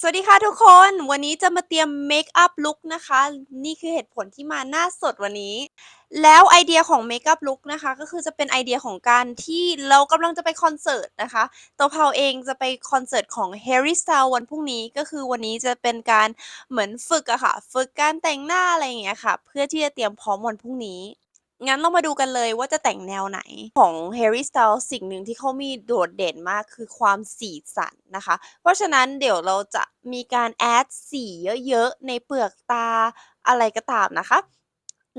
สวัสดีค่ะทุกคน วันนี้จะมาเตรียมเมคอัพลุคนะคะ นี่คือเหตุผลที่มาหน้าสดวันนี้ แล้วไอเดียของเมคอัพลุคนะคะ ก็คือจะเป็นไอเดียของการที่เรากำลังจะไปคอนเสิร์ตนะคะ ตัวเผาเองจะไปคอนเสิร์ตของ Harry Styles วันพรุ่งนี้ก็คือวันนี้จะเป็นการเหมือนฝึกอะค่ะ ฝึกการแต่งหน้าอะไรอย่างเงี้ยค่ะ เพื่อที่จะเตรียมพร้อมวันพรุ่งนี้ งั้นเรามาดูกันเลยว่าจะแต่งแนวไหนของ Harry Styles สิ่งหนึ่งที่เขามีโดดเด่นมากคือความสีสันนะคะ เพราะฉะนั้นเดี๋ยวเราจะมีการแอดสีเยอะๆ ในเปลือกตาอะไรก็ตามนะคะ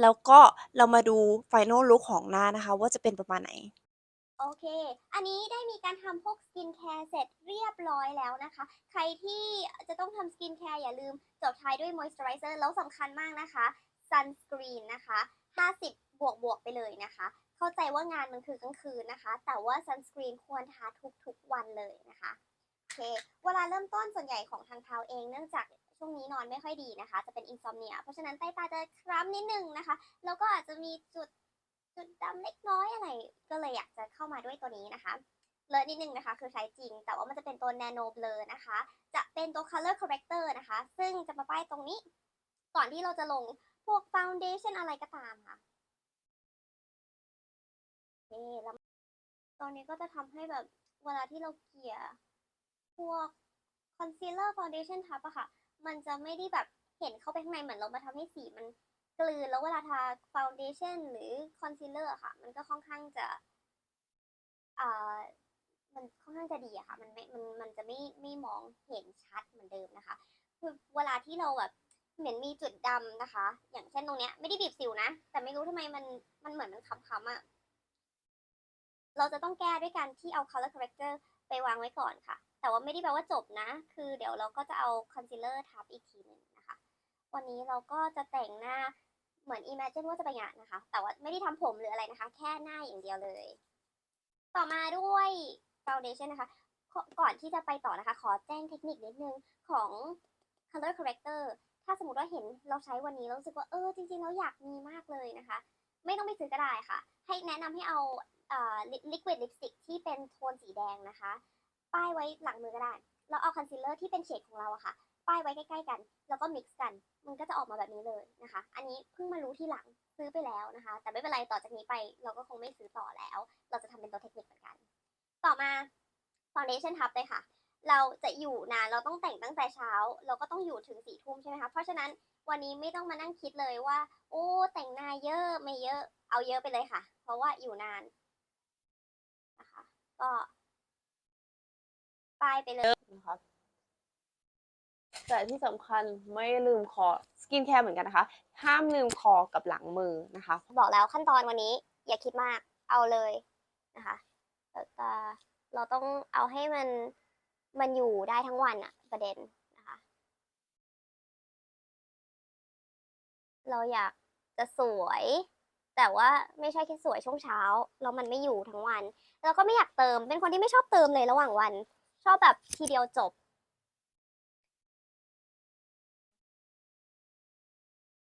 แล้วก็เรามาดู Final Look ของหน้านะคะว่าจะเป็นประมาณไหน โอเค อันนี้ได้มีการทำพวกสกินแคร์เสร็จเรียบร้อยแล้วนะคะ ใครที่จะต้องทำสกินแคร์อย่าลืมจบท้ายด้วยมอยส์เจอไรเซอร์แล้วสำคัญมากนะคะซันสกรีนนะคะ 50 บวกบวกๆไปเลยนะคะ เข้าใจว่างานมันคือกลางคืนนะคะ แต่ว่าซันสกรีนควรทาทุกๆวันเลยนะคะโอเค เวลาเริ่มต้นส่วนใหญ่ของทางเท้าเองเนื่องจากช่วงนี้นอนไม่ค่อยดีนะคะ จะเป็นอินซอมเนีย เพราะฉะนั้นใต้ตาจะคล้ำนิดนึงนะคะ แล้วก็อาจจะมีจุดจุดดำเล็กน้อยอะไร ก็เลยอยากจะเข้ามาด้วยตัวนี้นะคะเลอะนิดนึงนะคะ คือใช้จริง แต่ว่ามันจะเป็นตัว nano blur นะคะ จะเป็นตัว color corrector นะคะ ซึ่งจะมาป้ายตรงนี้ ก่อนที่เราจะลงพวก foundation อะไรก็ตามค่ะ แล้วตอนนี้ก็จะทำให้แบบเวลาที่เราเกลี่ยพวก concealer foundation ทับอะค่ะ มันจะไม่ได้แบบเห็นเข้าไปข้างในเหมือนเรามาทำให้สีมันกลืนแล้วเวลาทา foundation หรือ concealer อะค่ะ มันก็ค่อนข้างจะอ่ามันค่อนข้างจะดีอะค่ะ มันไม่ มัน มันจะไม่ไม่มองเห็นชัดเหมือนเดิมนะคะ คือเวลาที่เราแบบเหมือนมีจุดดำนะคะ อย่างเช่นตรงเนี้ยไม่ได้บีบสิวนะ แต่ไม่รู้ทำไมมัน มันเหมือนมันค้ำๆอะ เราจะต้องแก้ด้วยการที่เอา color corrector ไปวางไว้ก่อนค่ะ แต่ว่าไม่ได้แปลว่าจบนะ คือเดี๋ยวเราก็จะเอา concealer ทับอีกทีหนึ่งนะคะ วันนี้เราก็จะแต่งหน้าเหมือน imagine ว่าจะไปงานนะคะ แต่ว่าไม่ได้ทำผมหรืออะไรนะคะ แค่หน้าอย่างเดียวเลย ต่อมาด้วย foundation นะคะ ก่อนที่จะไปต่อนะคะ ขอแจ้งเทคนิคนิดนึงของ color corrector ถ้าสมมติว่าเห็นเราใช้วันนี้แล้วรู้สึกว่าเออจริงๆแล้วอยากมีมากเลยนะคะ ไม่ต้องไปซื้อก็ได้ค่ะ ให้แนะนำให้เอา เอ่อ liquid lipstick ที่เป็นโทนสีแดงนะคะ ป้ายไว้หลังมือก็ได้ เราเอาคอนซีลเลอร์ที่เป็นเฉดของเราอะค่ะ ป้ายไว้ใกล้ๆกัน แล้วก็มิกซ์กัน มันก็จะออกมาแบบนี้เลยนะคะ อันนี้เพิ่งมารู้ที่หลังซื้อไปแล้วนะคะ แต่ไม่เป็นไรต่อจากนี้ไป เราก็คงไม่ซื้อต่อแล้ว เราจะทำเป็นตัวเทคนิคเหมือนกัน ต่อมา foundation ทับเลยค่ะ เราจะอยู่นาน เราต้องแต่งตั้งแต่เช้า เราก็ต้องอยู่ถึงสี่ทุ่มใช่ไหมคะ เพราะฉะนั้นวันนี้ไม่ต้องมานั่งคิดเลยว่า โอ้แต่งหน้าเยอะไม่เยอะ เอาเยอะไปเลยค่ะ เพราะว่าอยู่นาน ก็ป้ายไปเลยนะคะแต่ที่สำคัญไม่ลืมคอสกินแคร์เหมือนกันนะคะ ห้ามลืมคอกับหลังมือนะคะ บอกแล้วขั้นตอนวันนี้ อย่าคิดมากเอาเลยนะคะแต่แต่เราต้องเอาให้มันมันอยู่ได้ทั้งวันอะประเด็นนะคะ เราอยากจะสวย แต่ว่าไม่ใช่แค่สวยช่วงเช้าแล้วมันไม่อยู่ทั้งวัน แล้วก็ไม่อยากเติม เป็นคนที่ไม่ชอบเติมเลยระหว่างวัน ชอบแบบทีเดียวจบ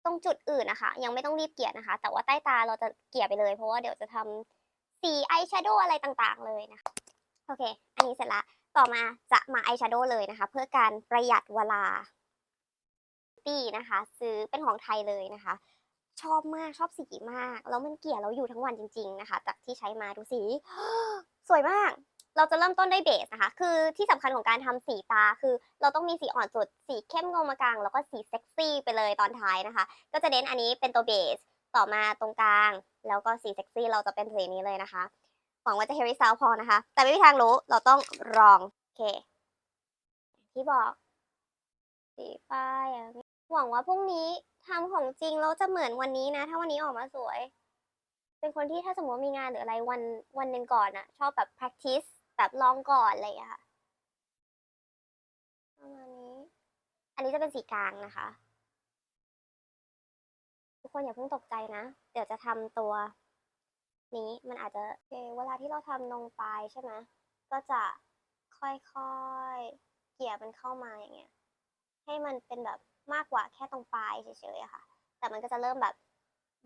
ตรงจุดอื่นนะคะ ยังไม่ต้องรีบเกลี่ยนะคะ แต่ว่าใต้ตาเราจะเกลี่ยไปเลย เพราะว่าเดี๋ยวจะทำสีอายแชโดว์อะไรต่างๆ เลยนะคะ โอเค อันนี้เสร็จละ ต่อมาจะมาอายแชโดว์เลยนะคะ เพื่อการประหยัดเวลาตี้นะคะ ซื้อเป็นของไทยเลยนะคะ ชอบมากชอบสีมาก แล้วมันเกลี่ยแล้วอยู่ทั้งวันจริง ๆ นะคะ จากที่ใช้มาดูสี สวยมาก เราจะเริ่มต้นด้วยเบสนะคะ คือที่สำคัญของการทำสีตาคือ เราต้องมีสีอ่อนสุด สีเข้มงมากลาง แล้วก็สีเซ็กซี่ไปเลยตอนท้ายนะคะ ก็จะเน้นอันนี้เป็นตัวเบส ต่อมาตรงกลาง แล้วก็สีเซ็กซี่เราจะเป็นสีนี้เลยนะคะ หวังว่าจะ Harry Styles พอนะคะ แต่ไม่มีทางรู้ เราต้องลอง โอเค ที่บอก สีป้ายอย่างนี้หวังว่าพรุ่งนี้ ทำของจริงแล้วจะเหมือนวันนี้นะ ถ้าวันนี้ออกมาสวย เป็นคนที่ถ้าสมมติว่ามีงานหรืออะไรวันวันหนึ่งก่อนอะชอบแบบ practice แบบลองก่อนอะไรอย่างเงี้ยค่ะประมาณนี้ อันนี้จะเป็นสีกลางนะคะ ทุกคนอย่าเพิ่งตกใจนะ เดี๋ยวจะทำตัว นี้มันอาจจะเวลาที่เราทำลงไปใช่ไหมก็จะค่อยๆเกี่ยมันเข้ามาอย่างเงี้ย ให้มันเป็นแบบ มากกว่าแค่ตรงปลายเฉยๆค่ะ แต่มันก็จะเริ่มแบบ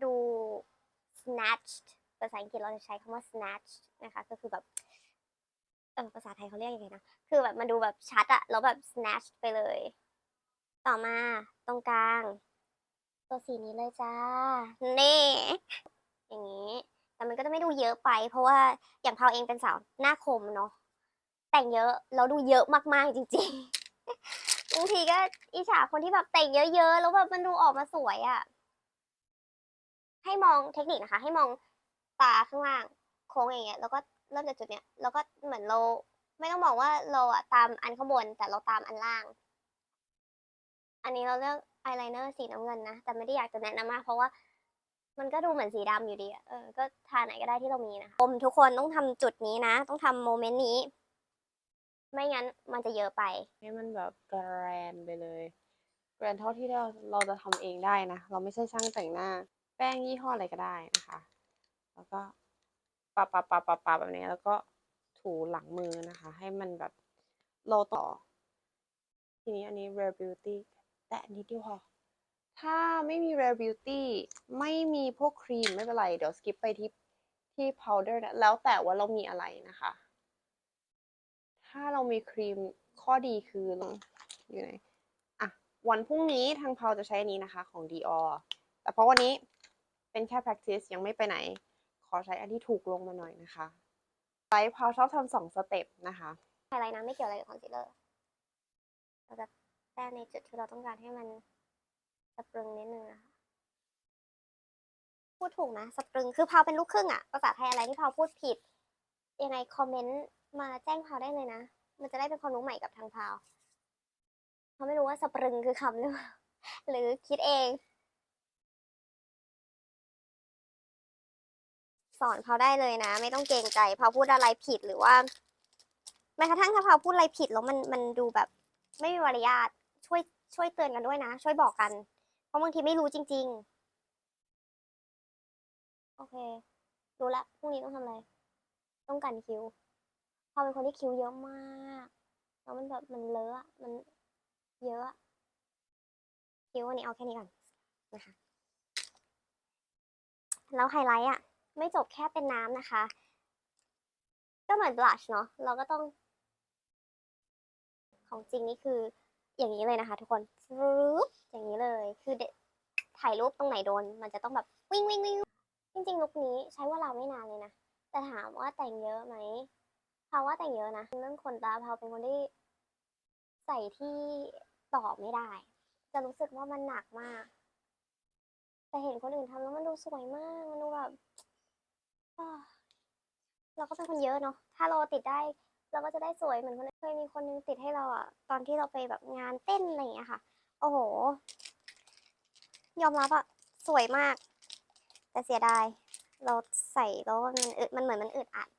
ดู snatched ภาษาอังกฤษเราจะใช้คำว่า snatched นะคะ ก็คือแบบเออภาษาไทยเขาเรียกยังไงนะ คือแบบมันดูแบบชัดอะแล้วแบบ snatch ไปเลย ต่อมาตรงกลาง ตัวสีนี้เลยจ้านี่อย่างนี้ แต่มันก็จะไม่ดูเยอะไป เพราะว่าอย่างพาวเองเป็นสาวหน้าคมเนาะ แต่งเยอะ แล้วดูเยอะมากๆจริง ๆ บางทีก็อิจฉาคนที่แบบแต่งเยอะๆ แล้วแบบมันดูออกมาสวยอะให้มองเทคนิคนะคะ ให้มองตาข้างล่างโค้งอย่างเงี้ย แล้วก็เริ่มจากจุดเนี้ย แล้วก็เหมือนเราไม่ต้องบอกว่าเราอะตามอันข้างบน แต่เราตามอันล่าง อันนี้เราเลือกอายไลเนอร์สีน้ำเงินนะ แต่ไม่ได้อยากจะแนะนำมาก เพราะว่ามันก็ดูเหมือนสีดำอยู่ดีอะเออ ก็ทาไหนก็ได้ที่เรามีนะคะผมทุกคนต้องทำจุดนี้นะ ต้องทำโมเมนต์นี้ ไม่งั้นมันจะเยอะไป ให้มันแบบแกรนไปเลยแกรนเท่าที่เราเราจะทำเองได้นะ เราไม่ใช่ช่างแต่งหน้า แป้งยี่ห้ออะไรก็ได้นะคะ แล้วก็ปะปะปะปะปะแบบนี้แล้วก็ถูหลังมือนะคะ ให้มันแบบเราต่อ ทีนี้อันนี้ Rare Beauty แต่อันนี้เดียวพอถ้าไม่มี Rare Beauty ไม่มีพวกครีมไม่เป็นไร เดี๋ยวสกิปไปที่ที่ powder นะแล้วแต่ว่าเรามีอะไรนะคะ ถ้าเรามีครีมข้อดีคืออยู่ไหนอะวันพรุ่งนี้ทางเพาจะใช้นี้นะคะของ Dior แต่เพราะวันนี้เป็นแค่ practice ยังไม่ไปไหน ขอใช้อันที่ถูกลงมาหน่อยนะคะไลฟ์เพาชอบทำสองสเต็ปนะคะอะไรนะไม่เกี่ยวอะไรกับคอนซีลเลอร์เราจะแต้ในจุดที่เราต้องการให้มันสปรึงนิดนึงนะคะพูดถูกนะสปรึงคือพาวเป็นลูกครึ่งอะภาษาไทยอะไรที่พาวพูดผิดยังไงคอมเมนต์ มาแจ้งพาวได้เลยนะ มันจะได้เป็นความรู้ใหม่กับทางพาวพาไม่รู้ว่าสปรึงคือคำหรือเปล่าหรือคิดเอง สอนเขาได้เลยนะ ไม่ต้องเกรงใจพาวพูดอะไรผิดหรือว่าแม้กระทั่งถ้าพาวพูดอะไรผิดแล้วมันมันดูแบบ ไม่มีมารยาทช่วยช่วยเตือนกันด้วยนะ ช่วยบอกกัน เพราะบางทีไม่รู้จริง ๆ โอเค รู้ละพรุ่งนี้ต้องทำอะไร ต้องกันคิว พาเป็นคนที่คิ้วเยอะมากแล้วมันแบบมันเลอะมันเยอะคิ้ววันนี้เอาแค่นี้ก่อนนะคะแล้วไฮไลท์อะ ไม่จบแค่เป็นน้ำนะคะ ก็เหมือนบลัชเนาะเราก็ต้อง ของจริงนี่คืออย่างนี้เลยนะคะ ทุกคนฟรึบอย่างนี้เลยคือถ่ายรูปตรงไหนโดน มันจะต้องแบบวิ่งวิ่งวิ่งจริงๆลุคนี้ใช้เวลาไม่นานเลยนะ แต่ถามว่าแต่งเยอะไหม พาว่าแต่งเยอะนะเรื่องขนตาพาเป็นคนที่ใส่ที่ต่อไม่ได้ จะรู้สึกว่ามันหนักมาก แต่เห็นคนอื่นทำแล้วมันดูสวยมาก มันดูแบบเราก็เป็นคนเยอะเนาะถ้าเราติดได้ เราก็จะได้สวยเหมือนคนเคยมีคนนึงติดให้เราอะตอนที่เราไปแบบงานเต้นอะไรอย่างเงี้ยค่ะ โอ้โห ยอมรับอะสวยมาก แต่เสียดาย เราใส่แล้วมันอึดมันเหมือนมันอึดอัด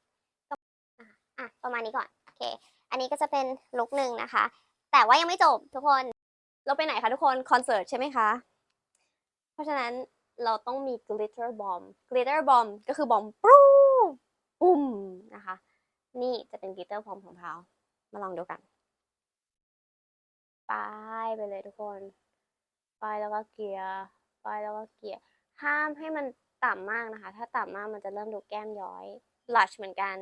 อะประมาณนี้ก่อนโอเค อันนี้ก็จะเป็นลุคหนึ่งนะคะ แต่ว่ายังไม่จบทุกคนเราไปไหนคะทุกคนคอนเสิร์ตใช่ไหมคะ เพราะฉะนั้นเราต้องมี glitter bomb glitter bomb ก็คือบอมปรูปุ้มนะคะ นี่จะเป็น glitter bomb ของเรามาลองดูกันไปไปเลยทุกคนไปแล้วก็เกลี่ยไปแล้วก็เกลี่ยห้ามให้มันต่ำมากนะคะ ถ้าต่ำมากมันจะเริ่มดูแก้มย้อย blush เหมือนกัน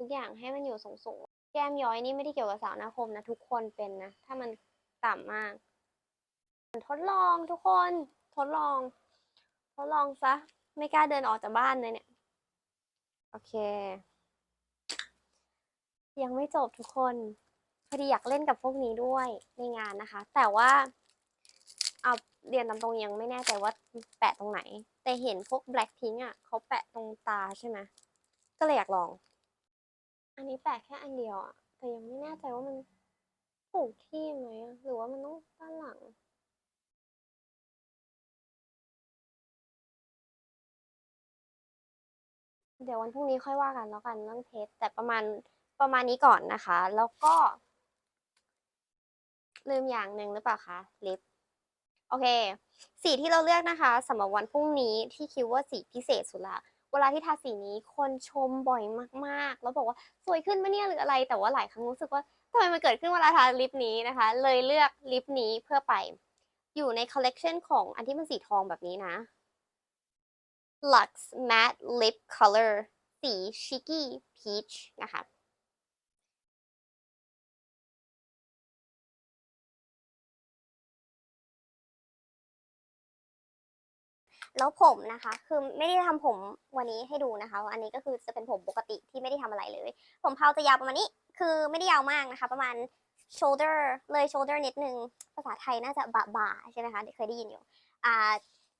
ทุกอย่างให้มันอยู่สูงๆแก้มย้อยนี่ไม่ได้เกี่ยวกับสาวนาคมนะทุกคนเป็นนะ ถ้ามันต่ำมาก ทดลองทุกคน ทดลอง ทดลองซะ ไม่กล้าเดินออกจากบ้านเลยเนี่ย โอเค ยังไม่จบทุกคนพอดีอยากเล่นกับพวกนี้ด้วยในงานนะคะ แต่ว่าเอาเรียนตามตรงยังไม่แน่ใจว่าแปะตรงไหน แต่เห็นพวก Blackpink อะเขาแปะตรงตาใช่ไหมก็เลยอยากลอง อันนี้แปะแค่อันเดียวอะแต่ยังไม่แน่ใจว่ามันถูกที่ไหมหรือว่ามันต้องด้านหลัง เดี๋ยววันพรุ่งนี้ค่อยว่ากันแล้วกันเรื่องเทสแต่ประมาณประมาณนี้ก่อนนะคะ แล้วก็ ลืมอย่างหนึ่งหรือเปล่าคะลิปโอเค สีที่เราเลือกนะคะสำหรับวันพรุ่งนี้ที่คิดว่าสีพิเศษสุดละ เวลาที่ทาสีนี้คนชมบ่อยมากๆ แล้วบอกว่าสวยขึ้นปะเนี่ยหรืออะไร แต่ว่าหลายครั้งรู้สึกว่าทำไมมันเกิดขึ้นเวลาทาลิปนี้นะคะ เลยเลือกลิปนี้เพื่อไป อยู่ในคอลเลกชันของอันที่มันสีทองแบบนี้นะ Lux Matte Lip Color สี Cheeky Peach นะคะ แล้วผมนะคะ คือไม่ได้ทำผมวันนี้ให้ดูนะคะ อันนี้ก็คือจะเป็นผมปกติที่ไม่ได้ทำอะไรเลย ผมเพาจะยาวประมาณนี้ คือไม่ได้ยาวมากนะคะ ประมาณ shoulder เลย shoulder นิดนึง ภาษาไทยน่าจะบ่าบ่าใช่ไหมคะเคยได้ยินอยู่อ่า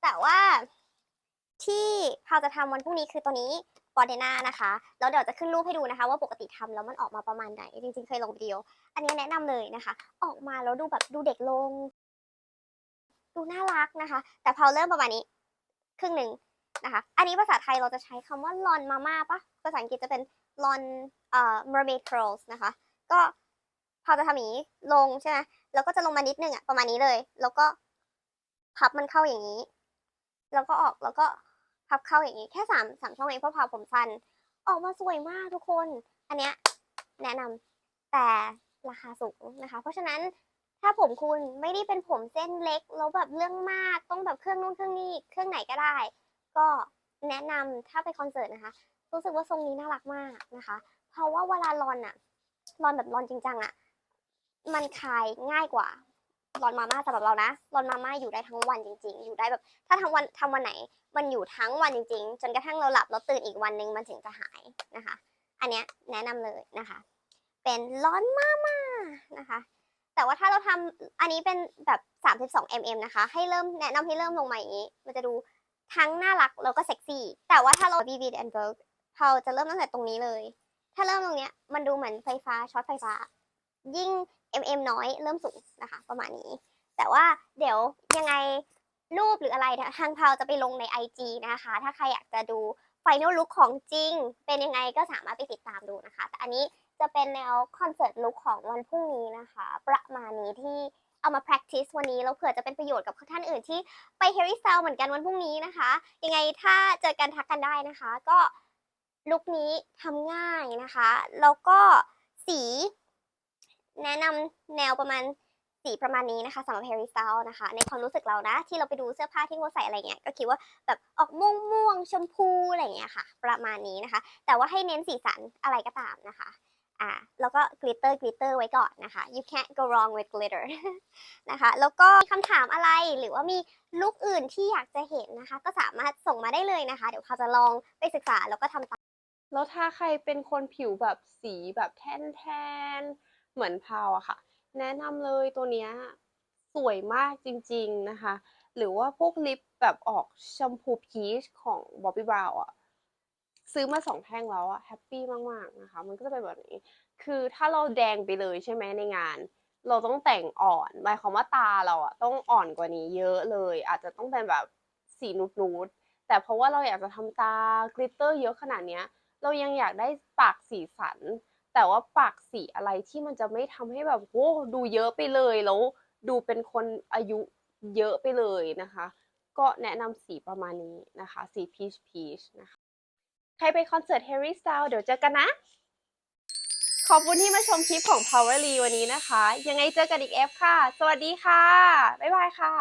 แต่ว่าที่พาวจะทำวันพรุ่งนี้คือตัวนี้บอเดน่านะคะ แล้วเดี๋ยวจะขึ้นรูปให้ดูนะคะ ว่าปกติทำแล้วมันออกมาประมาณไหน จริงๆ เคยลงวิดีโอ อันนี้แนะนำเลยนะคะ ออกมาแล้วดูแบบดูเด็กลง ดูน่ารักนะคะ แต่พอเริ่มประมาณนี้ ครึ่งหนึ่งนะคะ อันนี้ภาษาไทยเราจะใช้คำว่าลอนมาม่าปะภาษาอังกฤษจะเป็นลอนเอ่อ mermaid curls นะคะ ก็พอจะทำอย่างนี้ลงใช่ไหมแล้วก็จะลงมานิดนึงอะประมาณนี้เลย แล้วก็พับมันเข้าอย่างนี้ แล้วก็ออกแล้วก็พับเข้าอย่างนี้ แค่สามสามช่องเองเพราะพาผมสั้นออกมาสวยมากทุกคน อันเนี้ยแนะนำแต่ราคาสูงนะคะ เพราะฉะนั้น ถ้าผมคุณไม่ได้เป็นผมเส้นเล็กแล้วแบบเรื่องมากต้องแบบเครื่องนู้นเครื่องนี้เครื่องไหนก็ได้ ก็แนะนำถ้าไปคอนเสิร์ตนะคะ รู้สึกว่าทรงนี้น่ารักมากนะคะ เพราะว่าเวลารอนอะรอนแบบรอนจริงจังอะมันคลายง่ายกว่ารอนมาม่าสำหรับเรานะรอนมาม่าอยู่ได้ทั้งวันจริง ๆ อยู่ได้แบบ ถ้าทั้งวันทำวันไหน มันอยู่ทั้งวันจริง ๆ จนกระทั่งเราหลับแล้วตื่นอีกวันหนึ่งมันถึงจะหายนะคะ อันเนี้ยแนะนำเลยนะคะ เป็นร้อนมาม่านะคะ แต่ว่าถ้าเราทำอันนี้เป็นแบบ32 mm นะคะ ให้เริ่มแนะนำให้เริ่มลงมาอย่างนี้ มันจะดูทั้งน่ารักแล้วก็เซ็กซี่ แต่ว่าถ้าเรา Vivid and Vogue เราจะเริ่มตั้งแต่ตรงนี้เลย ถ้าเริ่มตรงเนี้ยมันดูเหมือนไฟฟ้าช็อตไฟฟ้า ยิ่ง mm น้อยเริ่มสูงนะคะ ประมาณนี้ แต่ว่าเดี๋ยวยังไงรูปหรืออะไรทางพาวจะไปลงใน IG นะคะ ถ้าใครอยากจะดู Final Look ของจริง เป็นยังไงก็สามารถไปติดตามดูนะคะ แต่อันนี้ จะเป็นแนวคอนเสิร์ตลุคของวันพรุ่งนี้นะคะ ประมาณนี้ที่เอามา practice วันนี้แล้วเผื่อจะเป็นประโยชน์กับท่านอื่นที่ไป Harry Style เหมือนกันวันพรุ่งนี้นะคะ ยังไงถ้าเจอกันทักกันได้นะคะ ก็ลุคนี้ทำง่ายนะคะ แล้วก็สี แนะนำแนวประมาณสีประมาณนี้นะคะสำหรับ Harry Styles นะคะ ในความรู้สึกเรานะ ที่เราไปดูเสื้อผ้าที่เขาใส่อะไรเงี้ยก็คิดว่าแบบออกม่วงม่วงๆชมพูอะไรเงี้ยค่ะ ประมาณนี้นะคะ แต่ว่าให้เน้นสีสันอะไรก็ตามนะคะ อ่าแล้วก็ glitter glitter ไว้ก่อนนะคะ you can't go wrong with glitter นะคะ แล้วก็มีคำถามอะไรหรือว่ามีลุคอื่นที่อยากจะเห็นนะคะ ก็สามารถส่งมาได้เลยนะคะ เดี๋ยวเขาจะลองไปศึกษาแล้วก็ทำตามแล้วถ้าใครเป็นคนผิวแบบสีแบบแทนๆ เหมือนพาวอะค่ะ แนะนำเลยตัวเนี้ยสวยมากจริงๆนะคะ หรือว่าพวกลิปแบบออกชมพูพีชของ Bobbi Brown อะ ซื้อมาสองแท่งแล้วอะแฮปปี้มากๆนะคะ มันก็จะเป็นแบบนี้ คือถ้าเราแดงไปเลยใช่ไหมในงาน เราต้องแต่งอ่อนหมายความว่าตาเราอะต้องอ่อนกว่านี้เยอะเลย อาจจะต้องเป็นแบบสีนูดๆแต่เพราะว่าเราอยากจะทำตากลิตเตอร์เยอะขนาดเนี้ย เรายังอยากได้ปากสีสัน แต่ว่าปากสีอะไรที่มันจะไม่ทำให้แบบโอ้ดูเยอะไปเลยแล้วดูเป็นคนอายุเยอะไปเลยนะคะ ก็แนะนำสีประมาณนี้นะคะ สีพีชพีชนะคะ ใครไปคอนเสิร์ต Harry Styles เดี๋ยวเจอกันนะ ขอบคุณที่มาชมคลิปของ Power Lee วันนี้นะคะ ยังไงเจอกันอีกเอฟค่ะ สวัสดีค่ะ บ๊ายบายค่ะ